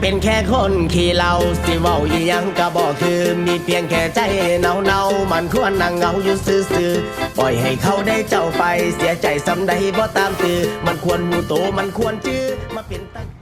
เป็นแค่คนขี้เหล้าสิเว้าอีหยังก็บอกคือมีเพียงแค่ใจเนาเนาๆมันควรนั่งเหงาอยู่ซื่อๆปล่อยให้เขาได้เจ้าไปเสียใจสำใดบ่ตามตือมันควรหูโตมันควรจื้อมาเป็นตะ